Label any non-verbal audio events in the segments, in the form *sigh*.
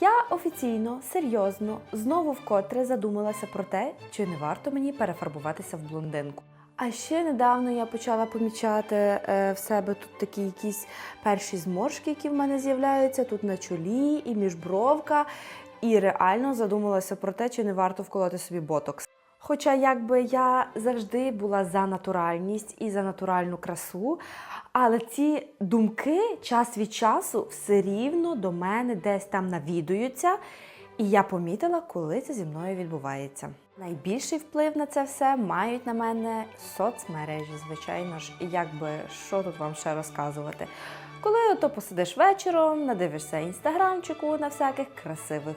Я офіційно, серйозно, знову вкотре задумалася про те, чи не варто мені перефарбуватися в блондинку. А ще недавно я почала помічати е, в себе тут такі якісь перші зморшки, які в мене з'являються тут на чолі і міжбровка. І реально задумалася про те, чи не варто вколоти собі ботокс. Хоча якби я завжди була за натуральність і за натуральну красу, але ці думки час від часу все рівно до мене десь там навідуються, і я помітила, коли це зі мною відбувається. Найбільший вплив на це все мають на мене соцмережі, звичайно ж, якби що тут вам ще розказувати. Коли ото посидиш вечором, надивишся інстаграмчику на всяких красивих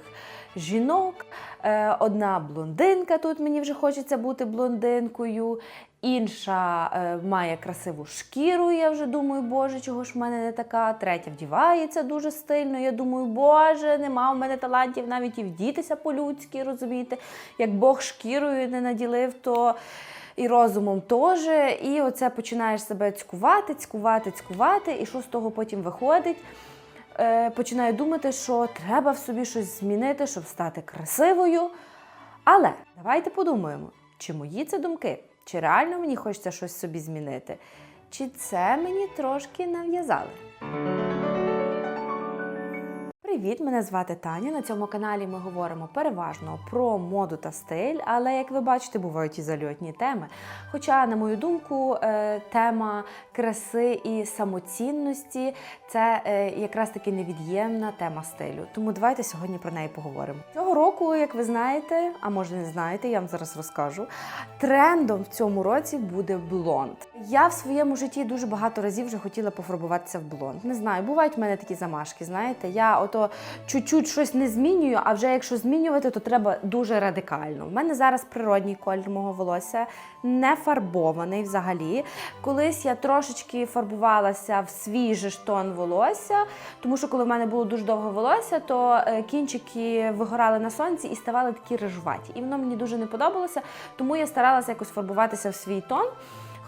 жінок. Е, одна блондинка, тут мені вже хочеться бути блондинкою, інша е, має красиву шкіру. Я вже думаю, боже, чого ж в мене не така. Третя вдівається дуже стильно. Я думаю, боже, нема в мене талантів навіть і вдітися по-людськи, розумієте? Як Бог шкірою не наділив, то і розумом теж. І оце починаєш себе цькувати, цькувати, цькувати, і що з того потім виходить? Е, починаю думати, що треба в собі щось змінити, щоб стати красивою. Але давайте подумаємо, чи мої це думки, чи реально мені хочеться щось собі змінити, чи це мені трошки нав'язали. Привіт, мене звати Таня. На цьому каналі ми говоримо переважно про моду та стиль, але як ви бачите, бувають і зальотні теми. Хоча, на мою думку, е, тема краси і самоцінності це е, якраз таки невід'ємна тема стилю. Тому давайте сьогодні про неї поговоримо. Цього року, як ви знаєте, а може не знаєте, я вам зараз розкажу. Трендом в цьому році буде блонд. Я в своєму житті дуже багато разів вже хотіла пофарбуватися в блонд. Не знаю, бувають в мене такі замашки. Знаєте, я ото чуть-чуть щось не змінюю, а вже якщо змінювати, то треба дуже радикально. У мене зараз природній колір мого волосся, не фарбований взагалі. Колись я трошечки фарбувалася в свіжий тон волосся, тому що коли в мене було дуже довге волосся, то е, кінчики вигорали на сонці і ставали такі рижуваті. І воно мені дуже не подобалося, тому я старалася якось фарбуватися в свій тон.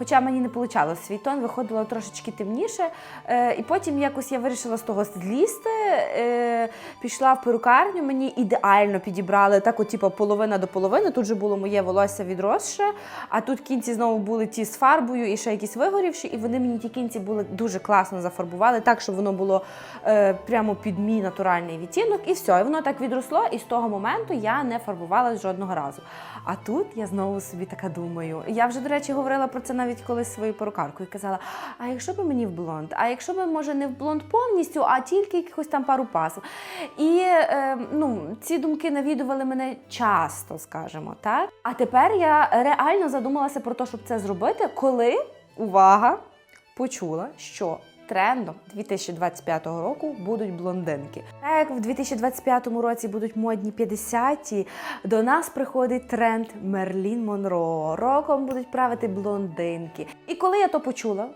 Хоча мені не вийшло свій тон, виходило трошечки темніше. Е, і потім якось я вирішила з того злізти. Е, пішла в перукарню, мені ідеально підібрали так, от, типу, половина до половини. Тут же було моє волосся відросше, а тут кінці знову були ті з фарбою і ще якісь вигорівші, і вони мені ті кінці були дуже класно зафарбували, так, щоб воно було е, прямо під мій натуральний відтінок. І все, і воно так відросло, і з того моменту я не фарбувалась жодного разу. А тут я знову собі така думаю. Я вже, до речі, говорила про це навіть колись свою перукарку і Казала: а якщо б мені в блонд? А якщо б, може, не в блонд повністю, а тільки якихось там пару пасів. І е, ну, ці думки навідували мене часто, скажімо, так. А тепер я реально задумалася про те, щоб це зробити, коли увага почула, що трендом 2025 року будуть блондинки. Так як в 2025 році будуть модні 50-ті, до нас приходить тренд Мерлін Монро. Роком будуть правити блондинки. І коли я то почула.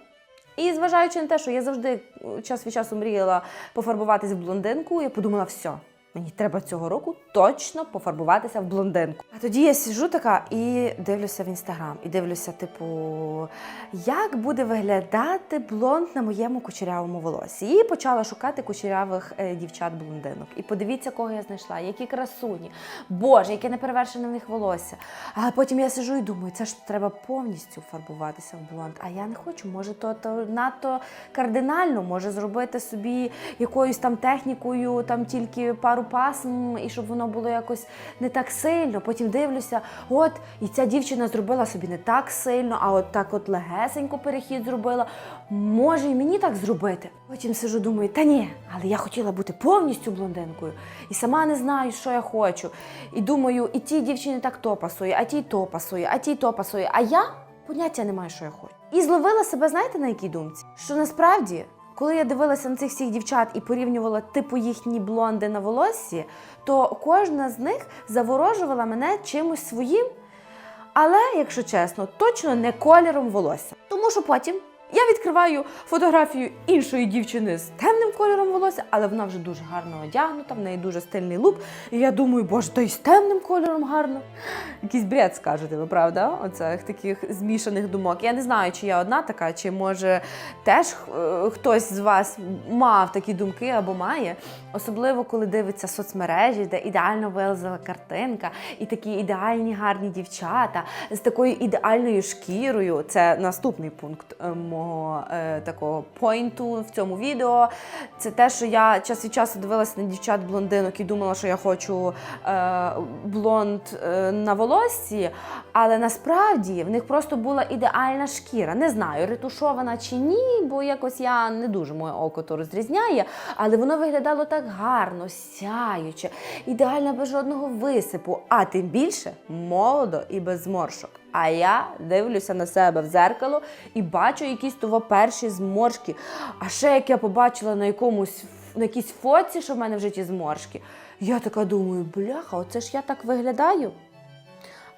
І зважаючи на те, що я завжди е, час від часу мріяла пофарбуватись в блондинку, я подумала, все, мені треба цього року точно пофарбуватися в блондинку. А тоді я сиджу така і дивлюся в інстаграм, і дивлюся, типу, як буде виглядати блонд на моєму кучерявому волосі. І почала шукати кучерявих е, дівчат-блондинок. І подивіться, кого я знайшла, які красуні. Боже, яке неперевершене в них волосся. А потім я сиджу і думаю, це ж треба повністю фарбуватися в блонд. А я не хочу, може, то, то надто кардинально, може зробити собі якоюсь там технікою, там тільки пару пасм, і щоб воно було якось не так сильно. Потім дивлюся, от і ця дівчина зробила собі не так сильно, а от так от легесенько перехід зробила. Може, і мені так зробити. Потім сижу, думаю, та ні, але я хотіла бути повністю блондинкою і сама не знаю, що я хочу. І думаю, і тій дівчині так то пасує, а тій то пасує, а тій то пасує. А я поняття не маю, що я хочу. І зловила себе, знаєте, на якій думці? Що насправді, коли я дивилася на цих всіх дівчат і порівнювала типу їхні блонди на волоссі, то кожна з них заворожувала мене чимось своїм. Але, якщо чесно, точно не кольором волосся. Тому що потім Я відкриваю фотографію іншої дівчини з темним кольором волосся, але вона вже дуже гарно одягнута, в неї дуже стильний лук. І я думаю, боже, та й з темним кольором гарно. Якийсь бред скажете, ви правда? Оцих таких змішаних думок. Я не знаю, чи я одна така, чи може теж е, хтось з вас мав такі думки або має. Особливо, коли дивиться соцмережі, де ідеально вилазила картинка, і такі ідеальні гарні дівчата з такою ідеальною шкірою. Це наступний пункт е, мого е, такого пойнту в цьому відео. Це те, що я час від часу дивилася на дівчат-блондинок і думала, що я хочу е, блонд е, на волоссі, але насправді в них просто була ідеальна шкіра. Не знаю, ретушована чи ні, бо якось я не дуже моє око то розрізняє, але воно виглядало так гарно, сяюче, ідеально без жодного висипу, а тим більше молодо і без зморшок. А я дивлюся на себе в зеркало і бачу якісь того перші зморшки. А ще як я побачила на якомусь на якійсь фоці, що в мене в житті зморшки. Я така думаю, бляха, оце ж я так виглядаю.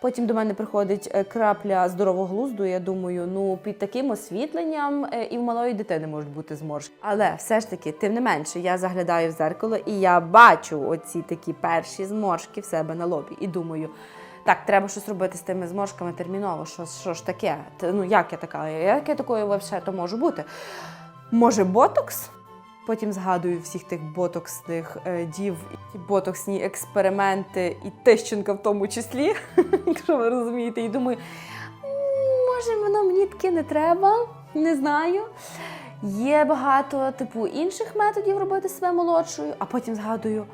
Потім до мене приходить е, крапля здорового глузду. Я думаю, ну під таким освітленням е, і в малої дитини можуть бути зморшки. Але все ж таки, тим не менше, я заглядаю в зеркало і я бачу оці такі перші зморшки в себе на лобі. І думаю, так, треба щось робити з тими зморшками терміново. Що, що ж таке? Ну як я така? Як я такою взагалі то можу бути? Може, ботокс? Потім згадую всіх тих ботоксних е, дів, ботоксні експерименти, і Тищенка в тому числі, *laughs* якщо ви розумієте, і думаю, може, воно мені таке не треба, не знаю. Є багато типу інших методів робити себе молодшою, а потім згадую.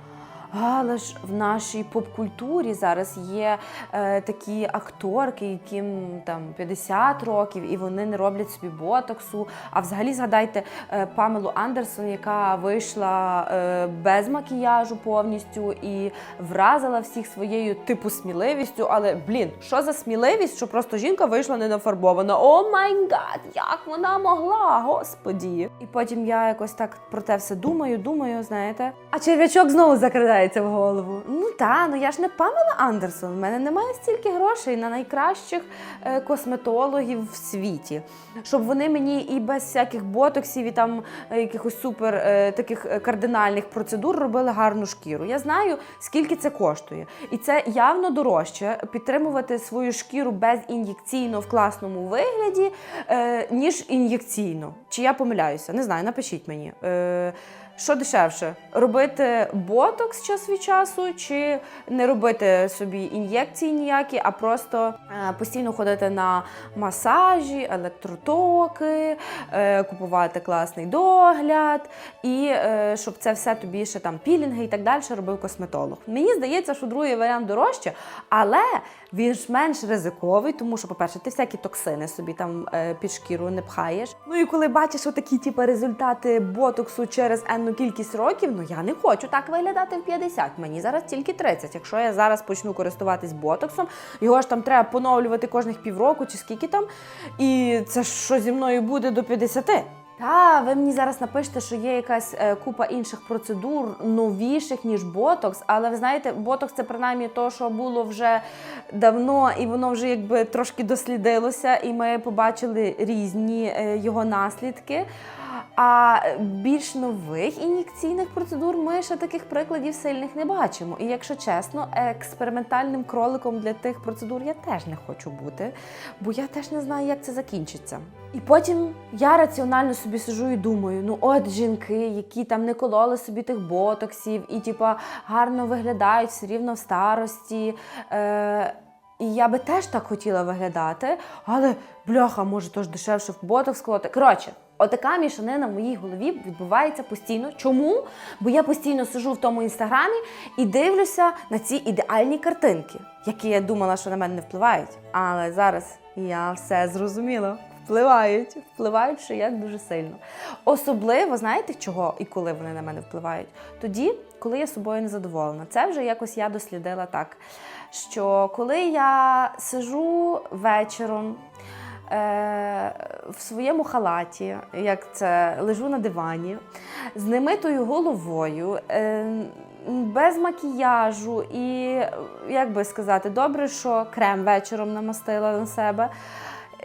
Але ж в нашій поп-культурі зараз є е, такі акторки, яким там 50 років, і вони не роблять собі ботоксу. А взагалі згадайте е, Памелу Андерсон, яка вийшла е, без макіяжу повністю і вразила всіх своєю типу сміливістю. Але блін, що за сміливість, що просто жінка вийшла не нафарбована? О май гад, як вона могла, господі. І потім я якось так про те все думаю, думаю, знаєте. А черв'ячок знову закрадається в голову. Ну та, ну я ж не Памела Андерсон. У мене немає стільки грошей на найкращих е, косметологів в світі, щоб вони мені і без всяких ботоксів і там е, якихось супер е, таких кардинальних процедур робили гарну шкіру. Я знаю, скільки це коштує, і це явно дорожче підтримувати свою шкіру безін'єкційно в класному вигляді, ніж ін'єкційно. Чи я помиляюся? Не знаю, напишіть мені. Що дешевше? Робити ботокс час від часу, чи не робити собі ін'єкції ніякі, а просто е, постійно ходити на масажі, електротоки, е, купувати класний догляд, і е, щоб це все тобі ще там пілінги і так далі робив косметолог. Мені здається, що другий варіант дорожче, але він ж менш ризиковий, тому що, по-перше, ти всякі токсини собі там під шкіру не пхаєш. Ну і коли бачиш отакі типу, результати ботоксу через енну кількість років, ну я не хочу так виглядати в 50. Мені зараз тільки 30. Якщо я зараз почну користуватись ботоксом, його ж там треба поновлювати кожних півроку чи скільки там. І це ж що зі мною буде до 50. Та, ви мені зараз напишете, що є якась е, купа інших процедур новіших, ніж ботокс. Але ви знаєте, ботокс це принаймні то, що було вже давно, і воно вже якби трошки дослідилося, і ми побачили різні е, його наслідки. А більш нових ін'єкційних процедур ми ще таких прикладів сильних не бачимо. І якщо чесно, експериментальним кроликом для тих процедур я теж не хочу бути, бо я теж не знаю, як це закінчиться. І потім я раціонально собі сижу і думаю: ну от жінки, які там не кололи собі тих ботоксів і типа гарно виглядають все рівно в старості. Е- і я би теж так хотіла виглядати, але бляха, може, то дешевше в ботокс колоти. Коротше, отака мішанина в моїй голові відбувається постійно. Чому? Бо я постійно сижу в тому інстаграмі і дивлюся на ці ідеальні картинки, які я думала, що на мене не впливають. Але зараз я все зрозуміла. Впливають, впливають ще як дуже сильно. Особливо, знаєте чого і коли вони на мене впливають? Тоді, коли я собою не задоволена. Це вже якось я дослідила так, що коли я сижу вечором в своєму халаті, як це лежу на дивані, з немитою головою. Е, без макіяжу і, як би сказати, добре, що крем вечором намастила на себе.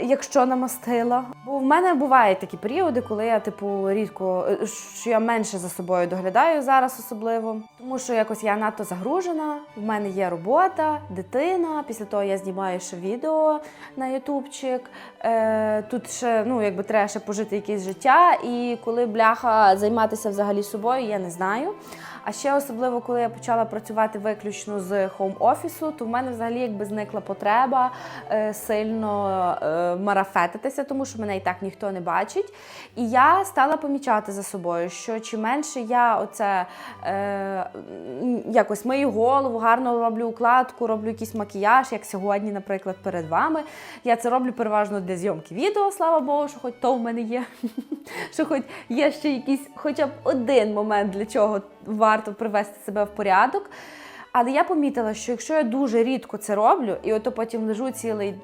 Якщо намастила. Бо в мене бувають такі періоди, коли я, типу, рідко е, що я менше за собою доглядаю зараз, особливо. Тому що якось я надто загружена. В мене є робота, дитина. Після того я знімаю ще відео на ютубчик. Е, тут ще ну, якби треба ще пожити якесь життя. І коли бляха займатися взагалі собою, я не знаю. А ще особливо, коли я почала працювати виключно з хоум-офісу, то в мене взагалі якби зникла потреба е, сильно е, марафетитися, тому що мене і так ніхто не бачить. І я стала помічати за собою, що чим менше я оце е, якось мию голову, гарно роблю укладку, роблю якийсь макіяж, як сьогодні, наприклад, перед вами. Я це роблю переважно для зйомки відео, слава Богу, що хоч то в мене є. *laughs* що хоч є ще якийсь хоча б один момент, для чого варто привести себе в порядок. Але я помітила, що якщо я дуже рідко це роблю, і ото потім лежу цілий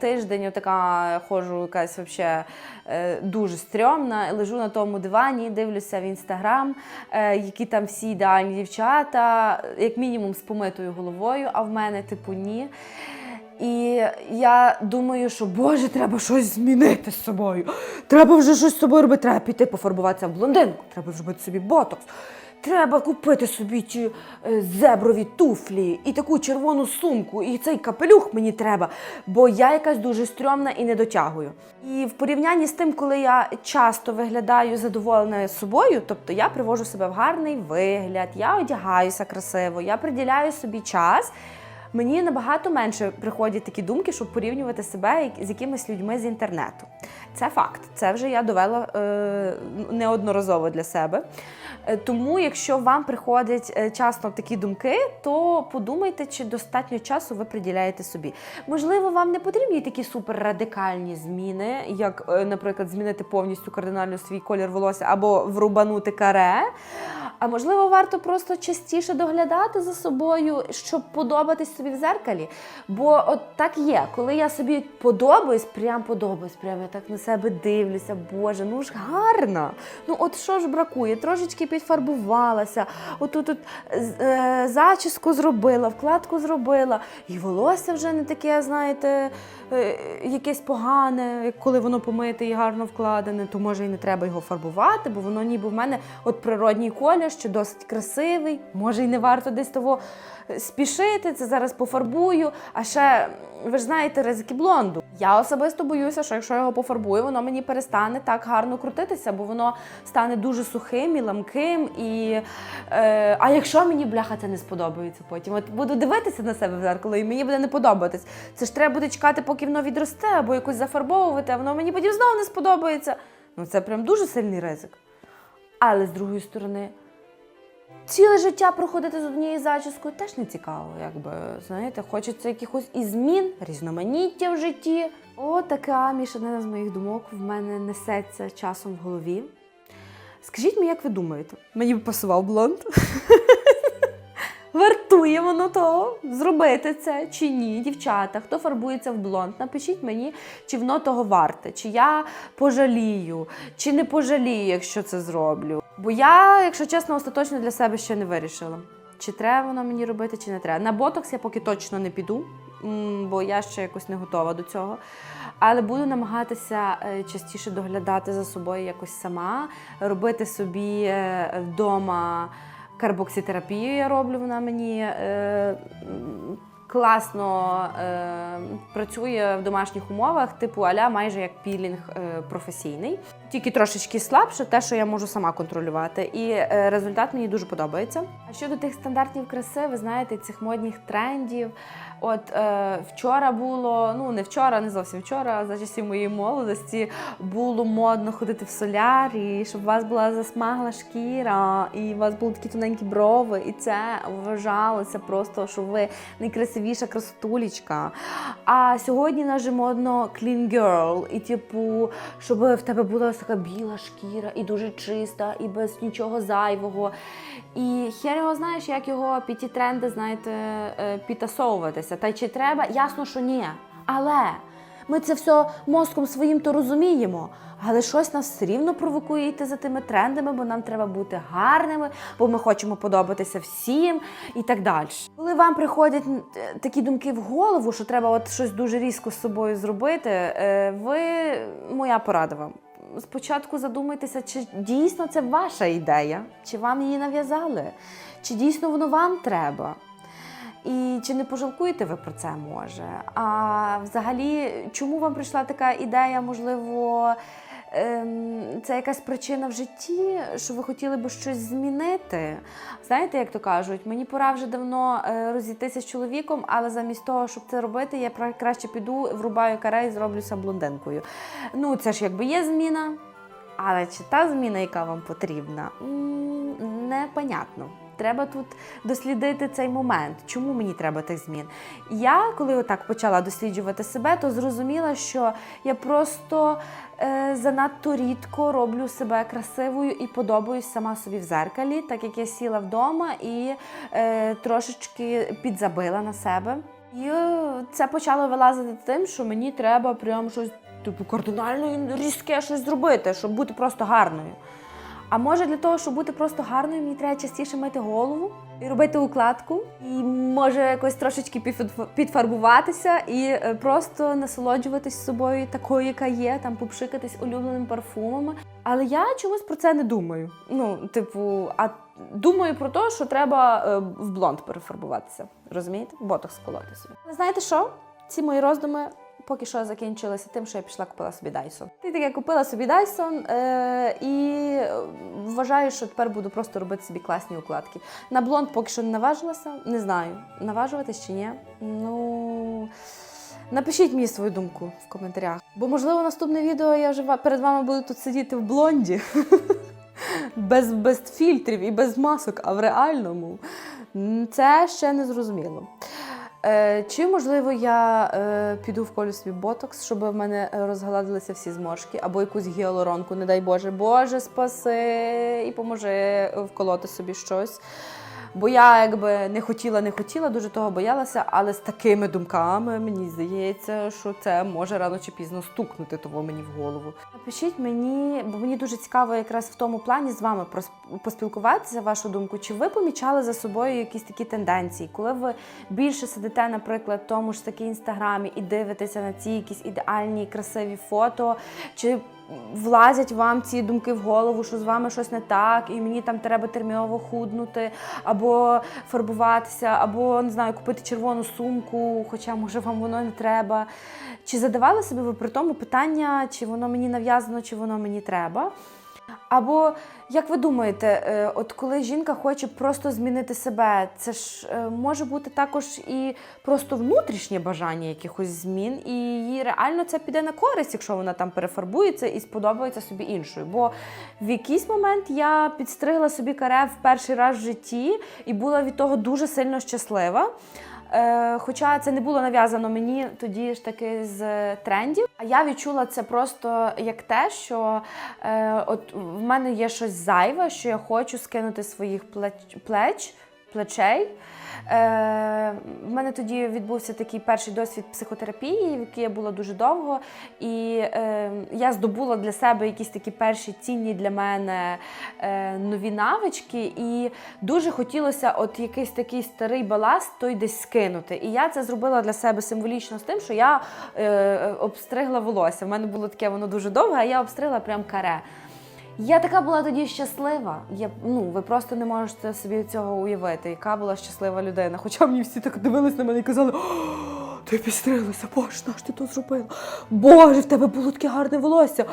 тиждень, отака ходжу якась вообще е, дуже стрьомна, лежу на тому дивані, дивлюся в інстаграм, е, які там всі ідеальні дівчата, як мінімум з помитою головою, а в мене типу ні. І я думаю, що Боже, треба щось змінити з собою. Треба вже щось з собою робити. Треба піти пофарбуватися в блондинку, треба зробити собі ботокс. Треба купити собі ті е, зеброві туфлі і таку червону сумку, і цей капелюх мені треба, бо я якась дуже стрьомна і не дотягую. І в порівнянні з тим, коли я часто виглядаю задоволеною собою, тобто я привожу себе в гарний вигляд, я одягаюся красиво, я приділяю собі час. Мені набагато менше приходять такі думки, щоб порівнювати себе з якимись людьми з інтернету. Це факт. Це вже я довела е, неодноразово для себе. Е, Тому, якщо вам приходять е, часто такі думки, то подумайте, чи достатньо часу ви приділяєте собі. Можливо, вам не потрібні такі суперрадикальні зміни, як, е, наприклад, змінити повністю кардинально свій колір волосся або врубанути каре. А можливо, варто просто частіше доглядати за собою, щоб подобатись собі в зеркалі. Бо от так є, коли я собі подобаюсь, прям подобаюсь, прям я так на себе дивлюся, Боже, ну ж гарна. Ну от що ж бракує? Трошечки підфарбувалася, отут от, е, зачіску зробила, вкладку зробила, і волосся вже не таке, знаєте, е, якесь погане, коли воно помите і гарно вкладене, то може і не треба його фарбувати, бо воно ніби в мене от природній колір, що досить красивий. Може, і не варто десь того е, спішити, це зараз пофарбую. А ще, ви ж знаєте, ризики блонду. Я особисто боюся, що якщо його пофарбую, воно мені перестане так гарно крутитися, бо воно стане дуже сухим і ламким. І, е, а якщо мені бляха це не сподобається потім, от буду дивитися на себе в зеркало, і мені буде не подобатись. Це ж треба буде чекати, поки воно відросте, або якось зафарбовувати, а воно мені потім знову не сподобається. Ну це прям дуже сильний ризик. Але з другої сторони, ціле життя проходити з однією зачіскою теж не цікаво, якби знаєте, хочеться якихось і змін, різноманіття в житті. О, така мішанина з моїх думок в мене несеться часом в голові. Скажіть мені, як ви думаєте, мені б пасував блонд? Вартує воно того зробити це чи ні, дівчата, хто фарбується в блонд, напишіть мені, чи воно того варте, чи я пожалію, чи не пожалію, якщо це зроблю. Бо я, якщо чесно, остаточно для себе ще не вирішила. Чи треба воно мені робити, чи не треба. На ботокс я поки точно не піду, бо я ще якось не готова до цього. Але буду намагатися е, частіше доглядати за собою якось сама, робити собі е, вдома карбокситерапію я роблю, вона мені е, класно е, працює в домашніх умовах, типу аля майже як пілінг е, професійний. Тільки трошечки слабше, те, що я можу сама контролювати. І е, результат мені дуже подобається. А щодо тих стандартів краси, ви знаєте, цих модних трендів. От е, вчора було, ну не вчора, не зовсім вчора, за часів моєї молодості було модно ходити в солярі, щоб у вас була засмагла шкіра, і у вас були такі тоненькі брови, і це вважалося просто, що ви найкрасивіша красотулечка. А сьогодні наже модно clean girl, і типу, щоб в тебе була така біла шкіра, і дуже чиста, і без нічого зайвого. І хер його знаєш, як його під ті тренди, знаєте, е, підтасовуватися. Та чи треба? Ясно, що ні. Але Ми це все мозком своїм то розуміємо, але щось нас все рівно провокує йти за тими трендами, бо нам треба бути гарними, бо ми хочемо подобатися всім і так далі. Коли вам приходять е, такі думки в голову, що треба от щось дуже різко з собою зробити, е, ви моя порада вам. Спочатку задумайтеся, чи дійсно це ваша ідея, чи вам її нав'язали, чи дійсно воно вам треба. І чи не пожалкуєте ви про це може? А взагалі, чому вам прийшла така ідея? Можливо, це якась причина в житті, що ви хотіли би щось змінити? Знаєте, як то кажуть, мені пора вже давно е, розійтися з чоловіком, але замість того, щоб це робити, я краще піду, врубаю каре і зроблюся блондинкою. Ну, це ж якби є зміна. Але чи та зміна, яка вам потрібна, непонятно. Треба тут дослідити цей момент, чому мені треба тих змін. Я, коли отак почала досліджувати себе, то зрозуміла, що я просто е, занадто рідко роблю себе красивою і подобаюсь сама собі в зеркалі, так як я сіла вдома і е, трошечки підзабила на себе. І е, це почало вилазити тим, що мені треба прям щось типу кардинально різке щось зробити, щоб бути просто гарною. А може для того, щоб бути просто гарною, мені треба частіше мити голову і робити укладку, і може якось трошечки підфарбуватися і е, просто насолоджуватись собою такою, яка є, там попшикатись улюбленими парфумами. Але я чомусь про це не думаю. Ну, типу, а думаю про те, що треба е, в блонд перефарбуватися. Розумієте? Ботокс колоти собі. Знаєте що? Ці мої роздуми поки що закінчилися тим, що я пішла купила собі Dyson. Ти таке купила собі Dyson е, і вважаю, що тепер буду просто робити собі класні укладки. На блонд поки що не наважилася, не знаю, наважуватись чи ні. Ну. Напишіть мені свою думку в коментарях. Бо, можливо, наступне відео я вже перед вами буду тут сидіти в блонді. *laughs* без, без фільтрів і без масок, а в реальному. Це ще не зрозуміло. Е, чи можливо я е, піду в собі ботокс, щоб в мене е, розгладилися всі зморшки, або якусь гіалуронку, не дай Боже, Боже, спаси і поможи вколоти собі щось. Бо я якби не хотіла, не хотіла, дуже того боялася, але з такими думками мені здається, що це може рано чи пізно стукнути того мені в голову. Напишіть мені, бо мені дуже цікаво якраз в тому плані з вами поспілкуватися, вашу думку. Чи ви помічали за собою якісь такі тенденції, коли ви більше сидите, наприклад, в тому ж таки інстаграмі і дивитеся на ці якісь ідеальні красиві фото, чи влазять вам ці думки в голову, що з вами щось не так, і мені там треба терміново худнути, або фарбуватися, або не знаю, купити червону сумку, хоча може вам воно не треба. Чи задавали собі ви при тому питання, чи воно мені нав'язано, чи воно мені треба? Або як ви думаєте, е, от коли жінка хоче просто змінити себе, це ж е, може бути також і просто внутрішнє бажання якихось змін, і їй реально це піде на користь, якщо вона там перефарбується і сподобається собі іншою. Бо в якийсь момент я підстригла собі каре в перший раз в житті і була від того дуже сильно щаслива. Е, Хоча це не було нав'язано мені тоді ж таки з трендів. А я відчула це просто як те, що е, от в мене є щось зайве, що я хочу скинути своїх плеч плечей. Е, в мене тоді відбувся такий перший досвід психотерапії, в якій я була дуже довго, і е, я здобула для себе якісь такі перші цінні для мене е, нові навички, і дуже хотілося от якийсь такий старий баласт той десь скинути. І я це зробила для себе символічно з тим, що я е, обстригла волосся. В мене було таке воно дуже довге, а я обстригла прям каре. Я така була тоді щаслива. Я, ну, ви просто не можете собі цього уявити, яка була щаслива людина. Хоча мені всі так дивились на мене і казали, ти підстрилася, боже, наш ти то зробила? Боже, в тебе було таке гарне волосся.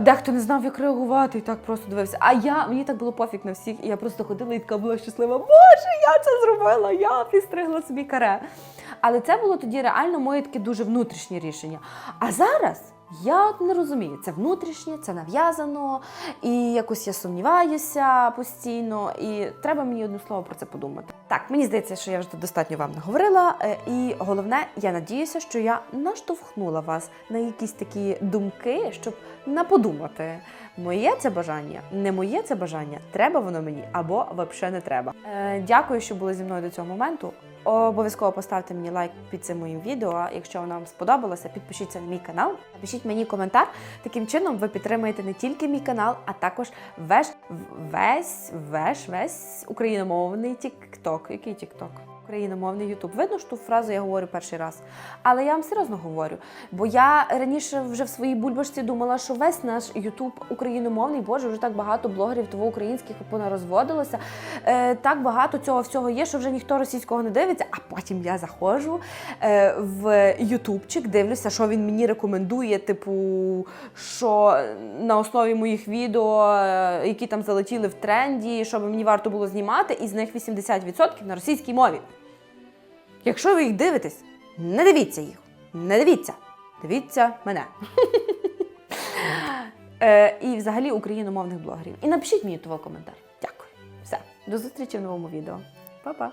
Дехто не знав, як реагувати, і так просто дивився. А я мені так було пофіг на всіх, і я просто ходила і така була щаслива. Боже, я це зробила, я підстригла собі каре. Але це було тоді реально моє таке дуже внутрішнє рішення. А зараз. Я не розумію, це внутрішнє, це нав'язано, і якось я сумніваюся постійно, і треба мені одне слово про це подумати. Так, мені здається, що я вже достатньо вам наговорила. е, І головне, я надіюся, що я наштовхнула вас на якісь такі думки, щоб наподумати. Моє це бажання, не моє це бажання, треба воно мені або взагалі не треба. Е, дякую, що були зі мною до цього моменту. Обов'язково поставте мені лайк під цим моїм відео. Якщо воно вам сподобалося, підпишіться на мій канал. Напишіть мені коментар. Таким чином ви підтримаєте не тільки мій канал, а також весь весь весь весь україномовний тікток. Який TikTok? Україномовний Ютуб. Видно, що ту фразу я говорю перший раз. Але я вам серйозно говорю. Бо я раніше вже в своїй бульбашці думала, що весь наш Ютуб україномовний, боже, вже так багато блогерів того українських понарозводилося. Е, так багато цього всього є, що вже ніхто російського не дивиться. А потім я заходжу е, в Ютубчик, дивлюся, що він мені рекомендує, типу, що на основі моїх відео, е, які там залетіли в тренді, що мені варто було знімати, і з них 80% на російській мові. Якщо ви їх дивитесь, не дивіться їх. Не дивіться. Дивіться мене. *laughs* Е, і взагалі україномовних блогерів. І напишіть мені того коментар. Дякую. Все. До зустрічі в новому відео. Па-па.